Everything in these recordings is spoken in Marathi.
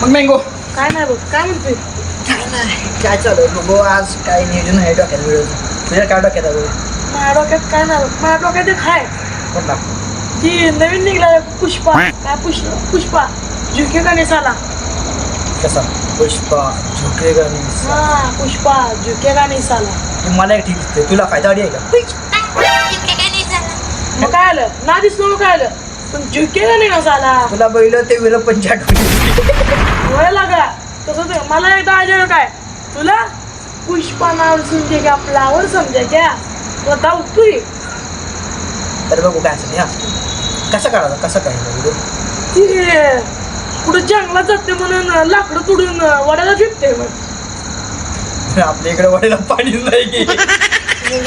मग मँगो काय नाही बघ काय म्हणते? काय चालू आहे? बघू आज काय नियोजन आहे डोक्यात व्हिडिओ तुझ्या काय डोक्यात आहे? माझ्या डोक्यात काय नाही बघ. माझ्या डोक्यात एक आहे कुठला ती नवीन निघलाय पुष्पा. काय पुष्प? पुष्पा. झुके गणेश आला कसा? पुष्पा झुकेगा नाही हा पुष्पा झुके गणेश आला ते मला एक ठीक दिसते. तुला काय दाढी आहे का? मग काय आलं? ना दिसलो मग काय आलं? पण झुके गणेश आला तुला बैल ते विरं पंचायत मला एकदा आजार काय तुला? पुष्पा नाव समजे का फ्लावर समजे क्या बताऊ तू तर बघू काय असेल हा कसं काढायचा? कसं काय? ती पुढे जंगलात जाते म्हणून लाकडं तुडून वड्याला फिरते मग. आपल्या इकडे वडायला पाणीच नाही की.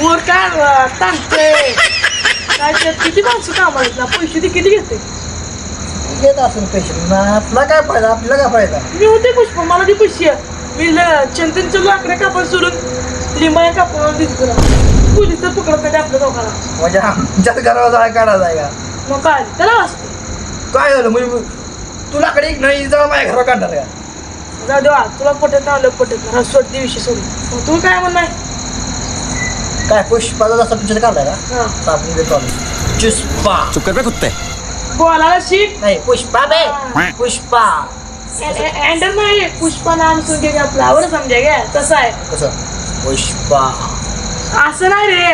वर काय टाकते काय ते किती माणसं कामाला ना? पैसे ते किती घेते घेत असेल पैसे. ना आपला काय फायदा? आपल्याला काय फायदा? मी होते पुष्प. मला ती पैसे. आहे. मी ल- चंदनच्या लाकड्या कापड सोडून लिंबाया कापड दिली तुला पोलीस तर पकडत नाही आपल्या दोघाला? म्हणजे आमच्याच घरावर जाळा काढायचा आहे का? मग काय त्याला वाचते. काय झालं? म्हणजे तुला कडे एक नाही जाऊन माझ्या घरावर काढणार का? जाऊ देवा तुला पटत नाही आलं पटत नाही. सोड ते विषय सोडून. मग तू काय म्हणणार काय पुष्पाचा जसा पिक्चर काढलाय का? हा. साबण देतो आम्ही चुष्पा चुप कर बे कुत्ते. बोलायला शिक नाही पुष्पा बे पुष्पा. अँडर नाही पुष्पा नाम सुन का फ्लावर समजा घ्या तसं आहे. कसं? पुष्पा. असं नाही रे.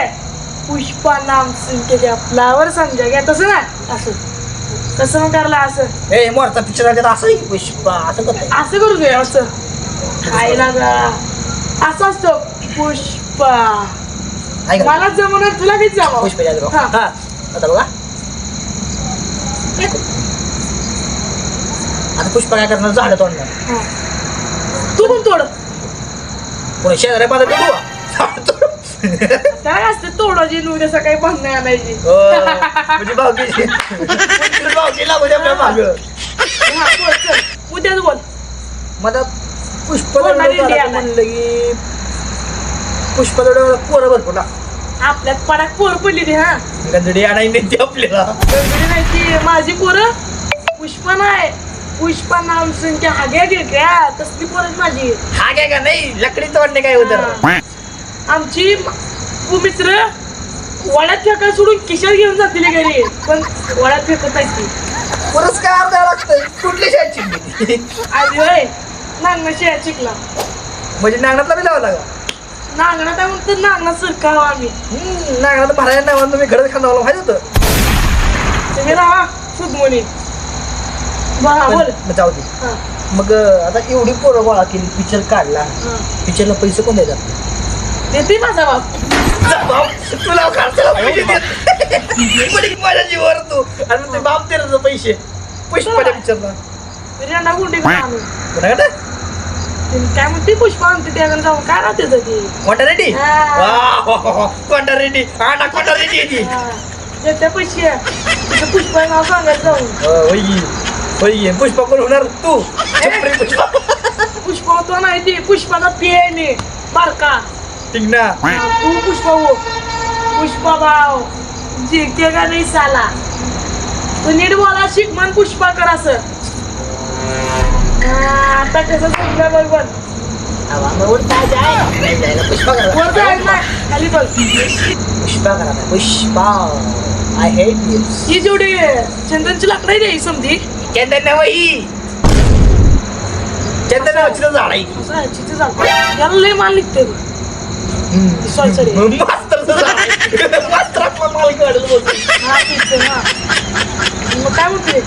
पुष्पा नाम सुन का फ्लावर समजा घ्या तसं नाही. असं. तसं मग करायला असं. ए मोरचा पिक्चर आहे असं आहे की पुष्पा? असं करताय असं करू दे असं. खायला जा असं असतो. पुष्पा. ऐका. मला जमणार तुला किती जमा पुष्पा राव. हा. हा. आता बघा. आता पुष्पा काय करणार? झाडं तोडणार. तू पण तोड. पुणे शेजारी झाड तोड. काय असते तोडायची उद्या सकाळी भांडणे आणायची. हो, म्हणजे भावकीला म्हणजे आपल्या माग. हा, बोल, चल. उद्याच बोल. मला पुष्प नाही, इंडिया. नाही. म्हणलं की पुष्प पोरं भरपूर ना आपल्यात पडाक पोर पडली ती हा. गंधडी आणायला नाही ती आपल्याला. गडबडी नाही ती माझी पोरं. पुष्पा नाही. पुष्पा नाव संख्या हाग्या घेत्या तसली पोरच माझी. हा काय का नाही लकडी तोडणे काय होतं आमची म- मित्र वड्यात फेका सोडून किशोर घेऊन जातील घरी. पण वड्यात फेकत नाही ती. पुरस्कार द्यावा लागतोय. कुठली शाळेत शिकली? आधी होय. नांगणाची आहे चिकला म्हणजे नागनातला बी लावा लागा नांगणात आहे म्हणतो नांगणात सरकाव आम्ही. भरायला नाही म्हणून तुम्ही घरात खांदा माहीत होतं. तुम्ही राहा सुदमोनी बोल. जाऊ दे. हा, मग आता एवढी पोरं गोळा केली पिक्चर काढला. हा. पिक्चरला पैसे कोण देतात? देते माझा बाप. तुला खर्चाला पैसे देत. माझ्या जीवावर तू. आणि ते बाप पैसे. पिक्चरला. रियांना गुंडी तिने काय म्हणते पुष्पा आणते त्याकडे जाऊन काय राहते ती? कोणता रेडी हा. रेडी हा ना रेडी हा, देते पैसे. तिचं पुष्पा नाव जाऊन होय पुष्पा कोण होणार तू. पुष्पा पुष्पा तो नाही ती पुष्पाचा पियाने बारका. ठीक ना हा, तू पुष्पा हो. पुष्पा भाव. जिंके का नाही साला. तू नीट बोला शिक मन पुष्पा कर असं आता कसं समजा बरोबर खाली बघ. पुष्पा करा पुष्पा आय हेट यू ही जेवढी चंदनची लाकडं आहे समधी. चंदन नवई चंदन नावाची झाड आहे झाड. याला लय माल निघते सॉरी माल. हा हा. मग काय म्हणते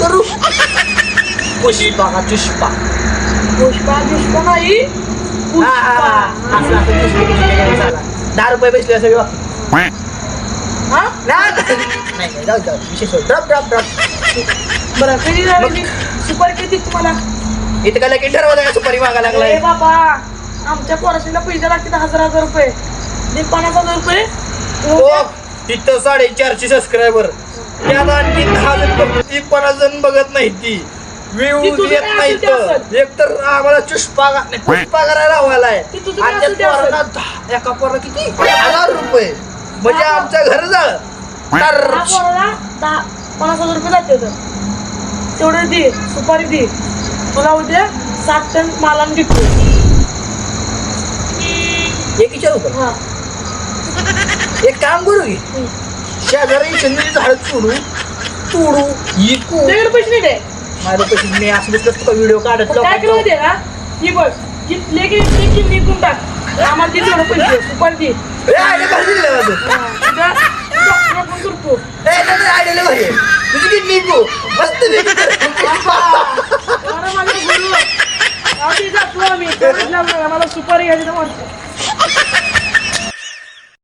करू. पुष्पा हा. पुष्पा. पुष्पा पुष्पा. दहा रुपये बसले असं किंवा हा? नाही नाही जाऊ जाऊ. विशेष ड्रॉप ड्रॉप ड्रॉप. बरं कधी झाली सुपारी किती तुम्हाला? इथं काय लगेच ठरवलं सुपारी मागा लागलाय. ए बाबा आमच्या पोराशीला पैसे लागतील हजार हजार रुपये. दे पन्नास हजार रुपये हो तिथं साडेचारशे सबस्क्रायबर त्यात आणखी दहा जण बघतात ती पन्नास जण बघत नाही ती. ती व्ह्यूज तुझं येत काय नाही असेल ते असेल. एक तर आम्हाला चुष्पा नाही, पुष्पा करायला लावायलाय ती तुझं आणि काय असेल ते त्या पोरांना दहा- एका पोराला किती? हजार रुपये. म्हणजे. आमच्या घर तर पोराला दहा पन्नास हजार रुपये जाते तर तेवढं दे सुपारी दे. तुला उद्या सात टन मालान देतो एक विचारू का? हा. एक काम करू की शेजारी चंद्री झाड तोडू तोडू इकू. तुझ्याकडे पैसे नाही दे माझं पैसे मी असं बसलं का व्हिडिओ काढत मग काय केलं माहितीये का? ही बघ कितले की किमती विकून टाक आम्हाला दे तेवढं पैसे सुपारी दे. ए, आयडिया भारी दिली माझं हा, उद्या भारी आहे. तुझी किडनी विकू मस्त मला सुपारी घ्यायची म्हणतो